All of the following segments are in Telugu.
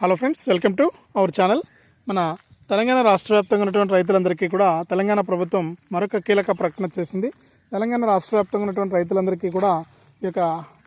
Hello friends welcome to our channel మన తెలంగాణ రాష్ట్ర వ్యాప్తంగా ఉన్నటువంటి రైతులందరికీ కూడా తెలంగాణ ప్రభుత్వం మరొక కీలక ప్రకటన చేసింది. తెలంగాణ రాష్ట్ర వ్యాప్తంగా ఉన్నటువంటి రైతులందరికీ కూడా ఈ యొక్క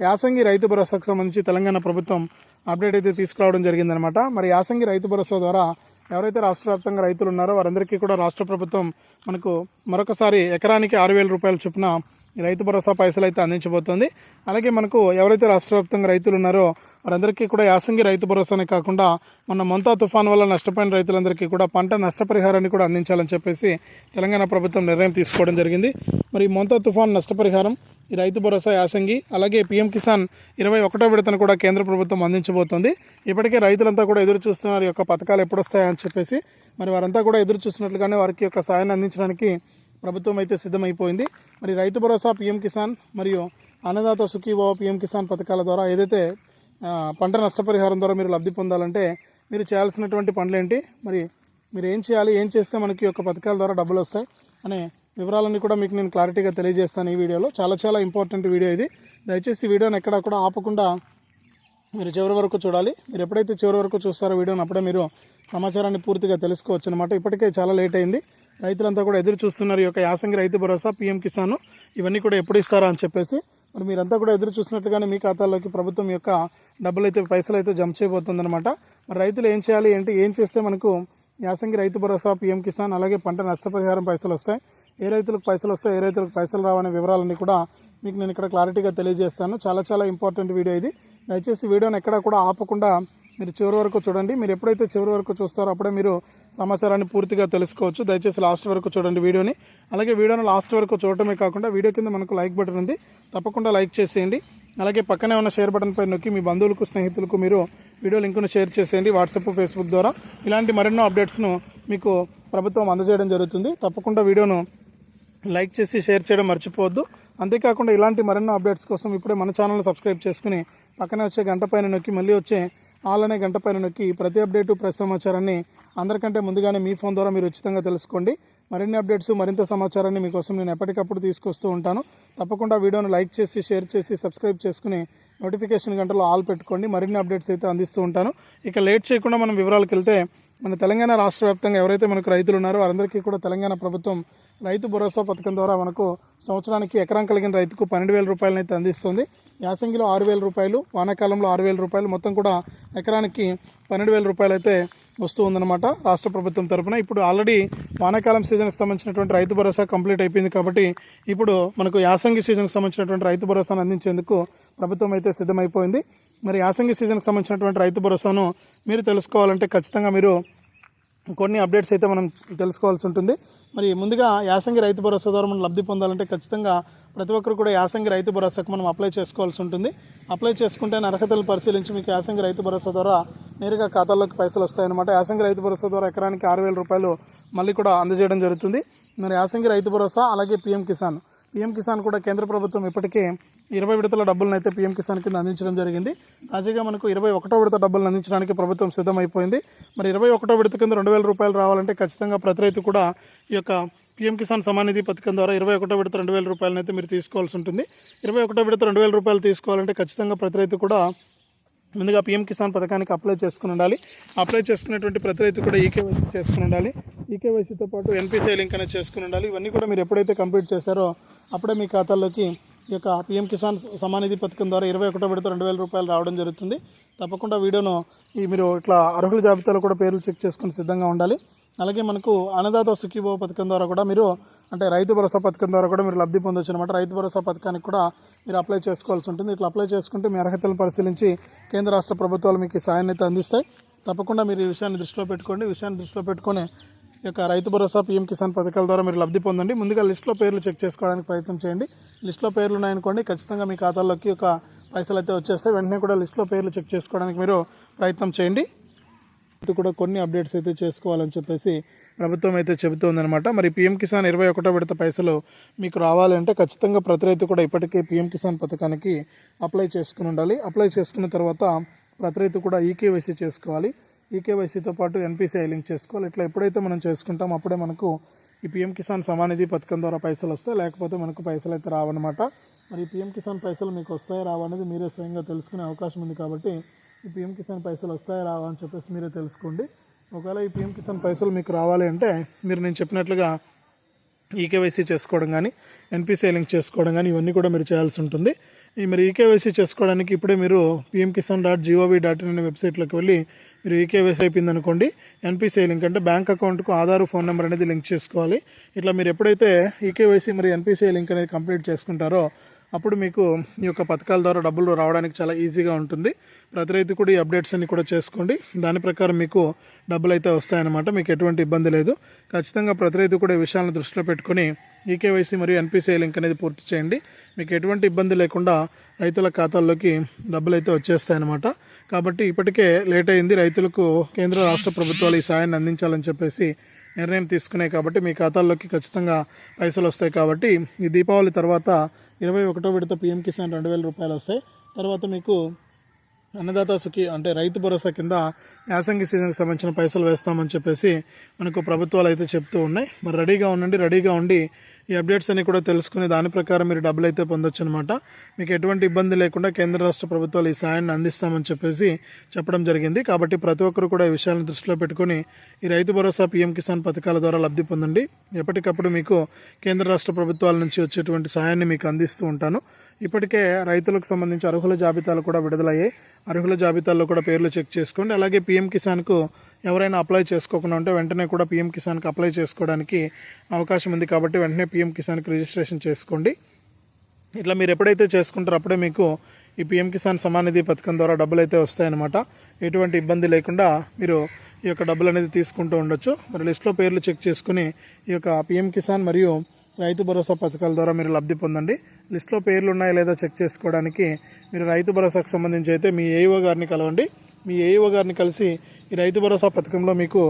యాసంగి రైతు భరోసాకు సంబంధించి తెలంగాణ ప్రభుత్వం అప్డేట్ అయితే తీసుకురావడం జరిగిందనమాట మరి యాసంగి రైతు భరోసా ద్వారా ఎవరైతే రాష్ట్ర వ్యాప్తంగా రైతులు ఉన్నారో వారందరికీ కూడా రాష్ట్ర ప్రభుత్వం మనకు మరొకసారి ఎకరానికి ఆరు వేల రూపాయల చొప్పున ఈ రైతు భరోసా పైసలు అయితే అందించబోతోంది. అలాగే మనకు ఎవరైతే రాష్ట్ర వ్యాప్తంగా రైతులు ఉన్నారో వారందరికీ కూడా యాసంగి రైతు భరోసానే కాకుండా మొన్న మొంతా తుఫాన్ వల్ల నష్టపోయిన రైతులందరికీ కూడా పంట నష్టపరిహారాన్ని కూడా అందించాలని చెప్పేసి తెలంగాణ ప్రభుత్వం నిర్ణయం తీసుకోవడం జరిగింది. మరి మొంతా తుఫాన్ నష్టపరిహారం ఈ రైతు భరోసా యాసంగి అలాగే పీఎం కిసాన్ ఇరవై ఒకటో విడతను కూడా కేంద్ర ప్రభుత్వం అందించబోతోంది. ఇప్పటికే రైతులంతా కూడా ఎదురు చూస్తున్నారు ఈ యొక్క పథకాలు ఎప్పుడు వస్తాయని చెప్పేసి. మరి వారంతా కూడా ఎదురు చూస్తున్నట్లుగానే వారికి యొక్క సాయాన్ని అందించడానికి ప్రభుత్వం అయితే సిద్ధమైపోయింది. మరి రైతు భరోసా పీఎం కిసాన్ మరియు అన్నదాత సుఖీభావ పీఎం కిసాన్ పథకాల ద్వారా ఏదైతే పంట నష్టపరిహారం ద్వారా మీరు లబ్ధి పొందాలంటే మీరు చేయాల్సినటువంటి పనులేంటి? మరి మీరు ఏం చేయాలి? ఏం చేస్తే మనకి యొక్క పథకాల ద్వారా డబ్బులు వస్తాయి? అనే వివరాలన్నీ కూడా మీకు నేను క్లారిటీగా తెలియజేస్తాను ఈ వీడియోలో. చాలా చాలా ఇంపార్టెంట్ వీడియో ఇది. దయచేసి వీడియోని ఎక్కడ కూడా ఆపకుండా మీరు చివరి వరకు చూడాలి. మీరు ఎప్పుడైతే చివరి వరకు చూస్తారో వీడియోని అప్పుడే మీరు సమాచారాన్ని పూర్తిగా తెలుసుకోవచ్చు అనమాట ఇప్పటికే చాలా లేట్ అయింది. రైతులంతా కూడా ఎదురు చూస్తున్నారు ఈ యొక్క యాసంగి రైతు భరోసా పీఎం కిసాన్. ఇవన్నీ కూడా ఎప్పుడు ఇస్తారా అని చెప్పేసి మరి మీరంతా కూడా ఎదురు చూసినట్లుగానే మీ ఖాతాల్లోకి ప్రభుత్వం యొక్క డబ్బులు అయితే పైసలు అయితే జమ చేయబోతుందన్నమాట. మరి రైతులు ఏం చేయాలి ఏంటి ఏం చేస్తే మనకు యాసంగి రైతు భరోసా పీఎం కిసాన్ అలాగే పంట నష్టపరిహారం పైసలు వస్తాయి. ఏ రైతులకు పైసలు వస్తాయి ఏ రైతులకు పైసలు రావనే వివరాలన్నీ కూడా మీకు నేను ఇక్కడ క్లారిటీగా తెలియజేస్తాను. చాలా చాలా ఇంపార్టెంట్ వీడియో ఇది. దయచేసి వీడియోని ఎక్కడ కూడా ఆపకుండా మీరు చివరి వరకు చూడండి. మీరు ఎప్పుడైతే చివరి వరకు చూస్తారో అప్పుడే మీరు సమాచారాన్ని పూర్తిగా తెలుసుకోవచ్చు. దయచేసి లాస్ట్ వరకు చూడండి వీడియోని. అలాగే వీడియోని లాస్ట్ వరకు చూడటమే కాకుండా వీడియో కింద మనకు లైక్ బటన్ ఉంది. తప్పకుండా లైక్ చేసేయండి. అలాగే పక్కనే ఉన్న షేర్ బటన్ పై నొక్కి మీ బంధువులకు స్నేహితులకు మీరు వీడియో లింకును షేర్ చేసేయండి. వాట్సాప్ ఫేస్బుక్ ద్వారా ఇలాంటి మరెన్నో అప్డేట్స్ను మీకు ప్రభుత్వం అందజేయడం జరుగుతుంది. తప్పకుండా వీడియోను లైక్ చేసి షేర్ చేయడం మర్చిపోవద్దు. అంతేకాకుండా ఇలాంటి మరెన్నో అప్డేట్స్ కోసం ఇప్పుడే మన ఛానల్ని సబ్స్క్రైబ్ చేసుకుని పక్కనే వచ్చే గంట పైన నొక్కి మళ్ళీ వచ్చే ఆల్ అనే గంట పైన నొక్కి ప్రతి అప్డేటు ప్రతి సమాచారాన్ని అందరికంటే ముందుగానే మీ ఫోన్ ద్వారా మీరు ఉచితంగా తెలుసుకోండి. మరిన్ని అప్డేట్స్ మరింత సమాచారాన్ని మీకోసం నేను ఎప్పటికప్పుడు తీసుకొస్తూ ఉంటాను. తప్పకుండా వీడియోను లైక్ చేసి షేర్ చేసి సబ్స్క్రైబ్ చేసుకుని నోటిఫికేషన్ గంటలో ఆల్ పెట్టుకోండి. మరిన్ని అప్డేట్స్ అయితే అందిస్తూ ఉంటాను. ఇక లేట్ చేయకుండా మనం వివరాలకు వెళ్తే మన తెలంగాణ రాష్ట్ర వ్యాప్తంగా ఎవరైతే మనకు రైతులు ఉన్నారో వారందరికీ కూడా తెలంగాణ ప్రభుత్వం రైతు భరోసా పథకం ద్వారా మనకు సంవత్సరానికి ఎకరం కలిగిన రైతుకు పన్నెండు వేల రూపాయలను అయితే అందిస్తుంది. యాసంగిలో ఆరు వేల రూపాయలు వానాకాలంలో ఆరు వేల రూపాయలు మొత్తం కూడా ఎకరానికి పన్నెండు వేల రూపాయలు అయితే వస్తూ ఉందన్నమాట రాష్ట్ర ప్రభుత్వం తరపున. ఇప్పుడు ఆల్రెడీ వానాకాలం సీజన్కి సంబంధించినటువంటి రైతు భరోసా కంప్లీట్ అయిపోయింది కాబట్టి ఇప్పుడు మనకు యాసంగి సీజన్కి సంబంధించినటువంటి రైతు భరోసాను అందించేందుకు ప్రభుత్వం అయితే సిద్ధమైపోయింది. మరి యాసంగి సీజన్కి సంబంధించినటువంటి రైతు భరోసాను మీరు తెలుసుకోవాలంటే ఖచ్చితంగా మీరు కొన్ని అప్డేట్స్ అయితే మనం తెలుసుకోవాల్సి ఉంటుంది. మరి ముందుగా యాసంగి రైతు భరోసా ద్వారా మనం లబ్ధి పొందాలంటే ఖచ్చితంగా ప్రతి ఒక్కరు కూడా యాసంగి రైతు భరోసాకు మనం అప్లై చేసుకోవాల్సి ఉంటుంది. అప్లై చేసుకుంటే అర్హతలు పరిశీలించి మీకు యాసంగి రైతు భరోసా ద్వారా నేరుగా ఖాతాల్లోకి పైసలు వస్తాయన్నమాట. యాసంగి రైతు భరోసా ద్వారా ఎకరానికి ఆరు వేల రూపాయలు మళ్ళీ కూడా అందజేయడం జరుగుతుంది. మరి యాసంగి రైతు భరోసా అలాగే పీఎం కిసాన్. పీఎం కిసాన్ కూడా కేంద్ర ప్రభుత్వం ఇప్పటికే ఇరవై విడతల డబ్బులను అయితే పీఎం కిసాన్ కింద అందించడం జరిగింది. తాజాగా మనకు ఇరవై ఒకటో విడత డబ్బులను అందించడానికి ప్రభుత్వం సిద్ధమైపోయింది. మరి ఇరవై ఒకటో విడత కింద రెండు వేల రూపాయలు రావాలంటే ఖచ్చితంగా ప్రతి రైతు కూడా ఈ యొక్క పీఎం కిసాన్ సమానిధి పథకం ద్వారా ఇరవై ఒకటో విడత రెండు వేల రూపాయలను అయితే మీరు తీసుకోవాల్సి ఉంటుంది. ఇరవై ఒకటో విడత రెండు వేల రూపాయలు తీసుకోవాలంటే ఖచ్చితంగా ప్రతి రైతు కూడా ముందుగా పీఎం కిసాన్ పథకానికి అప్లై చేసుకుని ఉండాలి. అప్లై చేసుకునేటువంటి ప్రతి రైతు కూడా ఈకేవైసీ చేసుకుని ఉండాలి. ఈకేవైసీతో పాటు ఎన్పిసిఐ లింక్ అనేది చేసుకుని ఉండాలి. ఇవన్నీ కూడా మీరు ఎప్పుడైతే కంప్లీట్ చేశారో అప్పుడే మీ ఖాతాల్లోకి ఈ యొక్క పీఎం కిసాన్ సమానిధి పథకం ద్వారా ఇరవై ఒకటో విడత రెండు వేల రూపాయలు రావడం జరుగుతుంది. తప్పకుండా వీడియోను ఈ మీరు ఇట్లా అర్హుల జాబితాలో కూడా పేర్లు చెక్ చేసుకుని సిద్ధంగా ఉండాలి. అలాగే మనకు అన్నదాత సుఖీభవ పథకం ద్వారా కూడా మీరు అంటే రైతు భరోసా పథకం ద్వారా కూడా మీరు లబ్ధి పొందొచ్చు అనమాట రైతు భరోసా పథకానికి కూడా మీరు అప్లై చేసుకోవాల్సి ఉంటుంది. ఇట్లా అప్లై చేసుకుంటే మీ అర్హతలను పరిశీలించి కేంద్ర రాష్ట్ర ప్రభుత్వాలు మీకు సాయాన్ని అయితే అందిస్తాయి. తప్పకుండా మీరు ఈ విషయాన్ని దృష్టిలో పెట్టుకోండి. విషయాన్ని దృష్టిలో పెట్టుకొని ఈ యొక్క రైతు భరోసా పీఎం కిసాన్ పథకాల ద్వారా మీరు లబ్ధి పొందండి. ముందుగా లిస్ట్లో పేర్లు చెక్ చేసుకోవడానికి ప్రయత్నం చేయండి. లిస్ట్లో పేర్లు ఉన్నాయనుకోండి ఖచ్చితంగా మీ ఖాతాల్లోకి ఒక పైసలు అయితే వచ్చేస్తాయి. వెంటనే కూడా లిస్ట్లో పేర్లు చెక్ చేసుకోవడానికి మీరు ప్రయత్నం చేయండి. కూడా కొన్ని అప్డేట్స్ అయితే చేసుకోవాలని చెప్పేసి ప్రభుత్వం అయితే చెబుతోందనమాట మరి పీఎం కిసాన్ ఇరవై ఒకటో విడత పైసలు మీకు రావాలంటే ఖచ్చితంగా ప్రతి రైతు కూడా ఇప్పటికే పీఎం కిసాన్ పథకానికి అప్లై చేసుకుని ఉండాలి. అప్లై చేసుకున్న తర్వాత ప్రతి రైతు కూడా ఈకేవైసీ చేసుకోవాలి. ఈకేవైసీతో పాటు ఎన్పిసిఐ లింక్ చేసుకోవాలి. ఇట్లా ఎప్పుడైతే మనం చేసుకుంటాం అప్పుడే మనకు ఈ పీఎం కిసాన్ సమానిధి పథకం ద్వారా పైసలు వస్తాయి. లేకపోతే మనకు పైసలు అయితే రావన్నమాట. మరి పీఎం కిసాన్ పైసలు మీకు వస్తాయి రావనేది మీరే స్వయంగా తెలుసుకునే అవకాశం ఉంది కాబట్టి ఈ పిఎం కిసాన్ పైసలు వస్తాయా రావా అని చెప్పేసి మీరే తెలుసుకోండి. ఒకవేళ ఈ పిఎం కిసాన్ పైసలు మీకు రావాలి అంటే మీరు నేను చెప్పినట్లుగా ఈకేవైసీ చేసుకోవడం కానీ ఎన్పిసిఐ లింక్ చేసుకోవడం కానీ ఇవన్నీ కూడా మీరు చేయాల్సి ఉంటుంది. ఈ మరి ఈకేవైసీ చేసుకోవడానికి ఇప్పుడే మీరు PM Kisan dot G O V dot in అనే వెబ్సైట్లోకి వెళ్ళి మీరు ఈకేవైసీ అయిపోయింది అనుకోండి. ఎన్పిసిఐ లింక్ అంటే బ్యాంక్ అకౌంట్కు ఆధార్ ఫోన్ నెంబర్ అనేది లింక్ చేసుకోవాలి. ఇట్లా మీరు ఎప్పుడైతే ఈకేవైసీ మరి ఎన్పిసిఐ లింక్ అనేది కంప్లీట్ చేసుకుంటారో అప్పుడు మీకు ఈ యొక్క పథకాల ద్వారా డబ్బులు రావడానికి చాలా ఈజీగా ఉంటుంది. ప్రతి రైతు కూడా ఈ అప్డేట్స్ అన్ని కూడా చేసుకోండి. దాని ప్రకారం మీకు డబ్బులు అయితే వస్తాయన్నమాట. మీకు ఎటువంటి ఇబ్బంది లేదు. ఖచ్చితంగా ప్రతి రైతు కూడా ఈ విషయాలను దృష్టిలో పెట్టుకొని ఈకేవైసీ మరియు ఎన్పిసిఐ లింక్ అనేది పూర్తి చేయండి. మీకు ఎటువంటి ఇబ్బంది లేకుండా రైతుల ఖాతాల్లోకి డబ్బులు అయితే వచ్చేస్తాయన్నమాట. కాబట్టి ఇప్పటికే లేట్ అయింది. రైతులకు కేంద్ర రాష్ట్ర ప్రభుత్వాలు ఈ సాయాన్ని అందించాలని చెప్పేసి నిర్ణయం తీసుకున్నాయి కాబట్టి మీ ఖాతాల్లోకి ఖచ్చితంగా పైసలు వస్తాయి కాబట్టి ఈ దీపావళి తర్వాత ఇరవై ఒకటో విడత పిఎం కిసాన్ రెండు వేల రూపాయలు వస్తాయి. తర్వాత మీకు అన్నదాత సుఖి అంటే రైతు భరోసా కింద యాసంగి సీజన్కి సంబంధించిన పైసలు వేస్తామని చెప్పేసి మనకు ప్రభుత్వాలు అయితే చెప్తూ ఉన్నాయి. మరి రెడీగా ఉండండి రెడీగా ఉండి ఈ అప్డేట్స్ అన్ని కూడా తెలుసుకుని దాని ప్రకారం మీరు డబ్బులు అయితే పొందొచ్చు అనమాట మీకు ఎటువంటి ఇబ్బంది లేకుండా కేంద్ర రాష్ట్ర ప్రభుత్వాలు ఈ సాయాన్ని అందిస్తామని చెప్పేసి చెప్పడం జరిగింది. కాబట్టి ప్రతి ఒక్కరు కూడా ఈ విషయాలను దృష్టిలో పెట్టుకొని ఈ రైతు భరోసా పీఎం కిసాన్ పథకాల ద్వారా లబ్ధి పొందండి. ఎప్పటికప్పుడు మీకు కేంద్ర రాష్ట్ర ప్రభుత్వాల నుంచి వచ్చేటువంటి సాయాన్ని మీకు అందిస్తూ ఉంటాను. ఇప్పటికే రైతులకు సంబంధించి అర్హుల జాబితాలు కూడా విడుదలయ్యాయి. అర్హుల జాబితాల్లో కూడా పేర్లు చెక్ చేసుకోండి. అలాగే పీఎం కిసాన్కు ఎవరైనా అప్లై చేసుకోకుండా ఉంటే వెంటనే కూడా పీఎం కిసాన్కి అప్లై చేసుకోవడానికి అవకాశం ఉంది కాబట్టి వెంటనే పీఎం కిసాన్కి రిజిస్ట్రేషన్ చేసుకోండి. ఇట్లా మీరు ఎప్పుడైతే చేసుకుంటారో అప్పుడే మీకు ఈ పిఎం కిసాన్ సమానిధి పథకం ద్వారా డబ్బులు అయితే వస్తాయన్నమాట. ఎటువంటి ఇబ్బంది లేకుండా మీరు ఈ యొక్క డబ్బులు అనేది తీసుకుంటూ ఉండొచ్చు. మరి లిస్ట్లో పేర్లు చెక్ చేసుకుని ఈ యొక్క పిఎం కిసాన్ మరియు రైతు భరోసా పథకాల ద్వారా మీరు లబ్ధి పొందండి. లిస్ట్లో పేర్లు ఉన్నాయా లేదా చెక్ చేసుకోవడానికి మీరు రైతు భరోసాకు సంబంధించి అయితే మీ ఏఈఓ గారిని కలవండి. మీ ఏఈఓ గారిని కలిసి ఈ రైతు భరోసా పథకంలో మీకు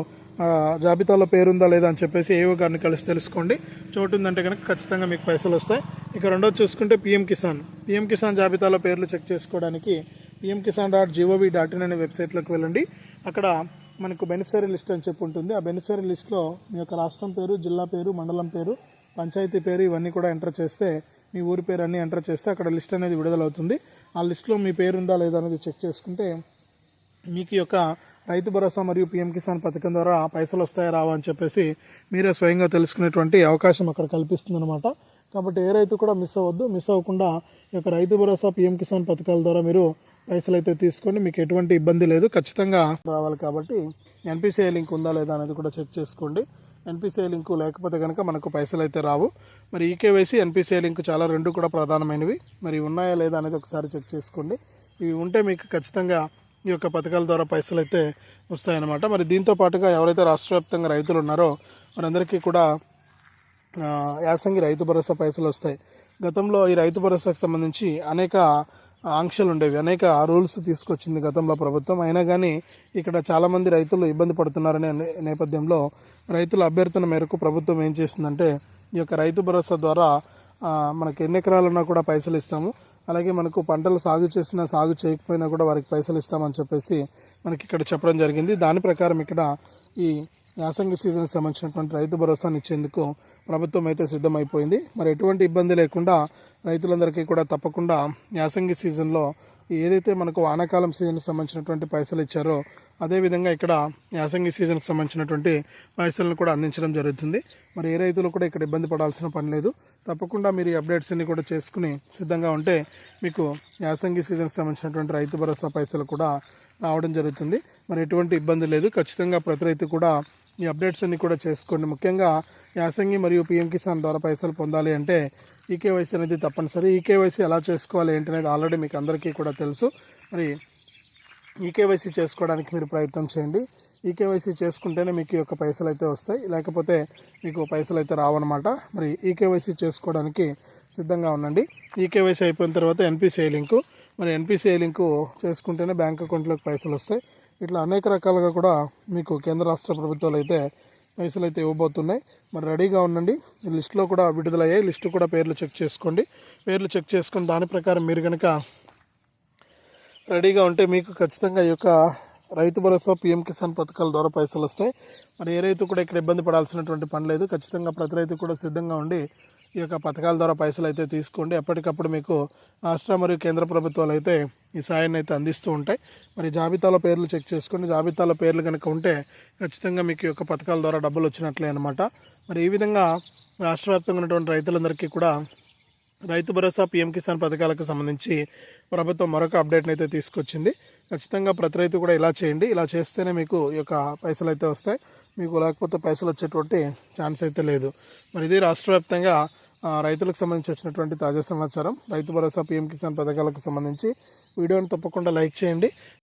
జాబితాలో పేరుందా లేదా అని చెప్పేసి ఏఓ గారిని కలిసి తెలుసుకోండి. చోటు ఉందంటే కనుక ఖచ్చితంగా మీకు పైసలు వస్తాయి. ఇక రెండోది చూసుకుంటే పిఎం కిసాన్. పిఎం కిసాన్ జాబితాలో పేర్లు చెక్ చేసుకోవడానికి PM Kisan dot G O V dot in అనే వెబ్సైట్లోకి వెళ్ళండి. అక్కడ మనకు బెనిఫిషరీ లిస్ట్ అని చెప్పి ఉంటుంది. ఆ బెనిఫిషరీ లిస్ట్లో మీ యొక్క రాష్ట్రం పేరు జిల్లా పేరు మండలం పేరు పంచాయతీ పేరు ఇవన్నీ కూడా ఎంటర్ చేస్తే మీ ఊరి పేరు అన్నీ ఎంటర్ చేస్తే అక్కడ లిస్ట్ అనేది విడుదలవుతుంది. ఆ లిస్ట్లో మీ పేరు ఉందా లేదా అనేది చెక్ చేసుకుంటే మీకు యొక్క రైతు భరోసా మరియు పిఎం కిసాన్ పథకం ద్వారా పైసలు వస్తాయా రావా అని చెప్పేసి మీరే స్వయంగా తెలుసుకునేటువంటి అవకాశం అక్కడ కల్పిస్తుందన్నమాట. కాబట్టి ఏ రైతు కూడా మిస్ అవ్వద్దు. మిస్ అవ్వకుండా ఈ యొక్క రైతు భరోసా పిఎం కిసాన్ పథకాల ద్వారా మీరు పైసలు అయితే తీసుకోండి మీకు ఎటువంటి ఇబ్బంది లేదు. ఖచ్చితంగా రావాలి కాబట్టి ఎన్పిసిఐ లింక్ ఉందా లేదా అనేది కూడా చెక్ చేసుకోండి. ఎన్పిసిఐ లింకు లేకపోతే కనుక మనకు పైసలు అయితే రావు. మరి ఈకేవైసీ ఎన్పిసిఐ లింక్ చాలా రెండు కూడా ప్రధానమైనవి. మరి ఉన్నాయా లేదా అనేది ఒకసారి చెక్ చేసుకోండి. ఇవి ఉంటే మీకు ఖచ్చితంగా ఈ యొక్క పథకాల ద్వారా పైసలు అయితే వస్తాయన్నమాట. మరి దీంతో పాటుగా ఎవరైతే రాష్ట్ర వ్యాప్తంగా రైతులు ఉన్నారో వారందరికీ కూడా యాసంగి రైతు భరోసా పైసలు వస్తాయి. గతంలో ఈ రైతు భరోసాకు సంబంధించి అనేక ఆంక్షలు ఉండేవి అనేక రూల్స్ తీసుకొచ్చింది గతంలో ప్రభుత్వం. అయినా కానీ ఇక్కడ చాలామంది రైతులు ఇబ్బంది పడుతున్నారనే నేపథ్యంలో రైతుల అభ్యర్థన మేరకు ప్రభుత్వం ఏం చేసిందంటే ఈ యొక్క రైతు భరోసా ద్వారా మనకి ఎన్ని ఎకరాలున్నా కూడా పైసలు ఇస్తాము. అలాగే మనకు పంటలు సాగు చేసినా సాగు చేయకపోయినా కూడా వారికి పైసలు ఇస్తామని చెప్పేసి మనకి ఇక్కడ చెప్పడం జరిగింది. దాని ప్రకారం ఇక్కడ ఈ యాసంగి సీజన్కి సంబంధించినటువంటి రైతు భరోసాను ఇచ్చేందుకు ప్రభుత్వం అయితే సిద్ధమైపోయింది. మరి ఎటువంటి ఇబ్బంది లేకుండా రైతులందరికీ కూడా తప్పకుండా యాసంగి సీజన్లో ఏదైతే మనకు వానాకాలం సీజన్కి సంబంధించినటువంటి పైసలు ఇచ్చారో అదేవిధంగా ఇక్కడ యాసంగి సీజన్కి సంబంధించినటువంటి పైసలను కూడా అందించడం జరుగుతుంది. మరి ఏ రైతులు కూడా ఇక్కడ ఇబ్బంది పడాల్సిన పని లేదు. తప్పకుండా మీరు ఈ అప్డేట్స్ అన్ని కూడా చేసుకుని సిద్ధంగా ఉంటే మీకు యాసంగి సీజన్కి సంబంధించినటువంటి రైతు భరోసా పైసలు కూడా రావడం జరుగుతుంది. మరి ఎటువంటి ఇబ్బంది లేదు. ఖచ్చితంగా ప్రతి రైతు కూడా ఈ అప్డేట్స్ అన్ని కూడా చేసుకోండి. ముఖ్యంగా యాసంగి మరియు పిఎం కిసాన్ ద్వారా పైసలు పొందాలి అంటే ఈకేవైసీ అనేది తప్పనిసరి. ఈకేవైసీ ఎలా చేసుకోవాలి ఏంటి అనేది ఆల్రెడీ మీకు అందరికీ కూడా తెలుసు. మరి ఈకేవైసీ చేసుకోవడానికి మీరు ప్రయత్నం చేయండి. ఈకేవైసీ చేసుకుంటేనే మీకు ఈ యొక్క పైసలు అయితే వస్తాయి. లేకపోతే మీకు పైసలు అయితే రావన్నమాట. మరి ఈకేవైసీ చేసుకోవడానికి సిద్ధంగా ఉండండి. ఈకేవైసీ అయిపోయిన తర్వాత ఎన్పిసిఐ లింకు. మరి ఎన్పిసిఐ లింకు చేసుకుంటేనే బ్యాంక్ అకౌంట్లోకి పైసలు వస్తాయి. ఇట్లా అనేక రకాలుగా కూడా మీకు కేంద్ర రాష్ట్ర ప్రభుత్వాలు అయితే పైసలు అయితే ఇవ్వబోతున్నాయి. మరి రెడీగా ఉండండి. లిస్ట్లో లిస్టులో కూడా విడుదలయ్యాయి. లిస్టు కూడా పేర్లు చెక్ చేసుకోండి. పేర్లు చెక్ చేసుకుని దాని ప్రకారం మీరు కనుక రెడీగా ఉంటే మీకు ఖచ్చితంగా ఈ యొక్క రైతు భరోసా పీఎం కిసాన్ పథకాల ద్వారా పైసలు వస్తాయి. మరి ఏ రైతు కూడా ఇక్కడ ఇబ్బంది పడాల్సినటువంటి పని లేదు. ఖచ్చితంగా ప్రతి రైతు కూడా సిద్ధంగా ఉండి ఈ యొక్క పథకాల ద్వారా పైసలు అయితే తీసుకోండి. ఎప్పటికప్పుడు మీకు రాష్ట్ర మరియు కేంద్ర ప్రభుత్వాలు అయితే ఈ సాయాన్ని అయితే అందిస్తూ ఉంటాయి. మరి జాబితాలో పేర్లు చెక్ చేసుకోండి. జాబితాలో పేర్లు కనుక ఉంటే ఖచ్చితంగా మీకు ఈ యొక్క పథకాల ద్వారా డబ్బులు వచ్చినట్లే అనమాట మరి ఈ విధంగా రాష్ట్ర వ్యాప్తంగా ఉన్నటువంటి రైతులందరికీ కూడా రైతు భరోసా పీఎం కిసాన్ పథకాలకు సంబంధించి ప్రభుత్వం మరొక అప్డేట్ని అయితే తీసుకొచ్చింది. ఖచ్చితంగా ప్రతి రైతు కూడా ఇలా చేయండి. ఇలా చేస్తేనే మీకు ఈ యొక్క పైసలు అయితే వస్తాయి. మీకు లేకపోతే పైసలు వచ్చేటువంటి ఛాన్స్ అయితే లేదు. మరి ఇది రాష్ట్ర వ్యాప్తంగా రైతులకు సంబంధించి వచ్చినటువంటి తాజా సమాచారం. రైతు భరోసా పీఎం కిసాన్ పథకాలకు సంబంధించి వీడియోని తప్పకుండా లైక్ చేయండి.